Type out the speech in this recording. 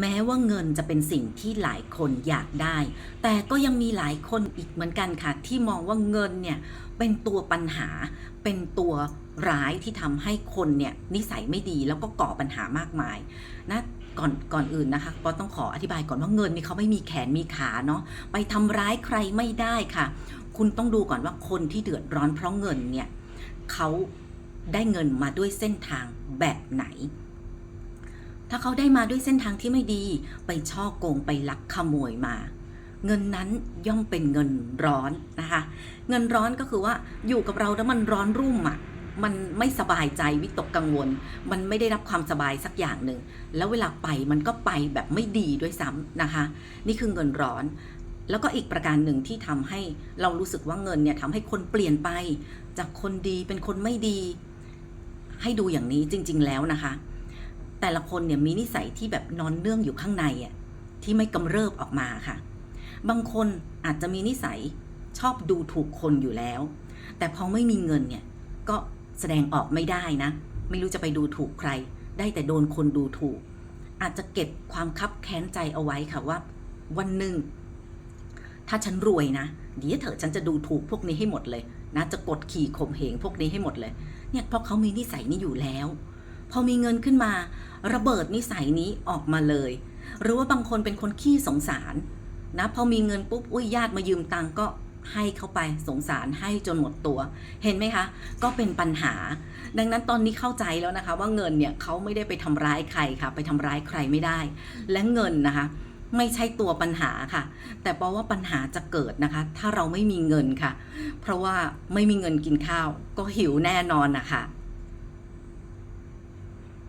แม้ว่าเงินจะเป็นสิ่งที่หลายคนอยากได้ แต่ก็ยังมีหลายคนอีกเหมือนกันค่ะ ที่มองว่าเงินเนี่ยเป็นตัวปัญหา เป็นตัวร้ายที่ทำให้คนเนี่ยนิสัยไม่ดีแล้วก็ก่อปัญหามากมายนะก่อนก่อนอื่นนะคะก็ต้องขออธิบายก่อนว่าเงินนี่เขาไม่มีแขนมีขาเนาะไปทำร้ายใครไม่ได้ค่ะ คุณต้องดูก่อนว่าคนที่เดือดร้อนเพราะเงินเนี่ยเขาได้เงินมาด้วยเส้นทางแบบไหน ถ้าเขาได้มาด้วยเส้นทางที่ไม่ดี ไปช่อโกงไปลักขโมยมา เงินนั้นย่อมเป็นเงินร้อนนะคะ เงินร้อนก็คือว่าอยู่กับเราแล้วมันร้อนรุ่มอะมันไม่สบายใจวิตกกังวล มันไม่ได้รับความสบายสักอย่างหนึ่ง แล้วเวลาไปมันก็ไปแบบไม่ดีด้วยซ้ำนะคะ นี่คือเงินร้อน แล้วก็อีกประการหนึ่งที่ทำให้เรารู้สึกว่าเงินเนี่ยทำให้คนเปลี่ยนไป จากคนดีเป็นคนไม่ดี ให้ดูอย่างนี้จริง ๆ แล้วนะคะ แต่ละคนเนี่ยมีนิสัยที่แบบนอนเนื่องอยู่ข้างในอะที่ไม่กำเริบออกมาค่ะ บางคนอาจจะมีนิสัยชอบดูถูกคนอยู่แล้ว แต่พอไม่มีเงินเนี่ยก็แสดงออกไม่ได้นะ ไม่รู้จะไปดูถูกใคร ได้แต่โดนคนดูถูก อาจจะเก็บความคับแค้นใจเอาไว้ค่ะว่า วันหนึ่ง ถ้าฉันรวยนะเดี๋ยวเถอะฉันจะดูถูกพวกนี้ให้หมดเลยนะจะกดขี่ข่มเหงพวกนี้ให้หมดเลย เนี่ยเพราะเขามีนิสัยนี้อยู่แล้ว พอมีเงินขึ้นมา ระเบิดนิสัยนี้ออกมาเลย หรือว่าบางคนเป็นคนขี้สงสารนะพอมีเงินปุ๊บอุ้ยญาติมายืมตังก็ให้เขาไปสงสารให้จนหมดตัว เห็นไหมคะ ก็เป็นปัญหา ดังนั้นตอนนี้เข้าใจแล้วนะคะ ว่าเงินเนี่ยเขาไม่ได้ไปทำร้ายใครค่ะ ไปทำร้ายใครไม่ได้ และเงินนะคะ ไม่ใช่ตัวปัญหาค่ะ แต่เพราะว่าปัญหาจะเกิดนะคะ ถ้าเราไม่มีเงินค่ะ เพราะว่าไม่มีเงินกินข้าว ก็หิวแน่นอนนะคะ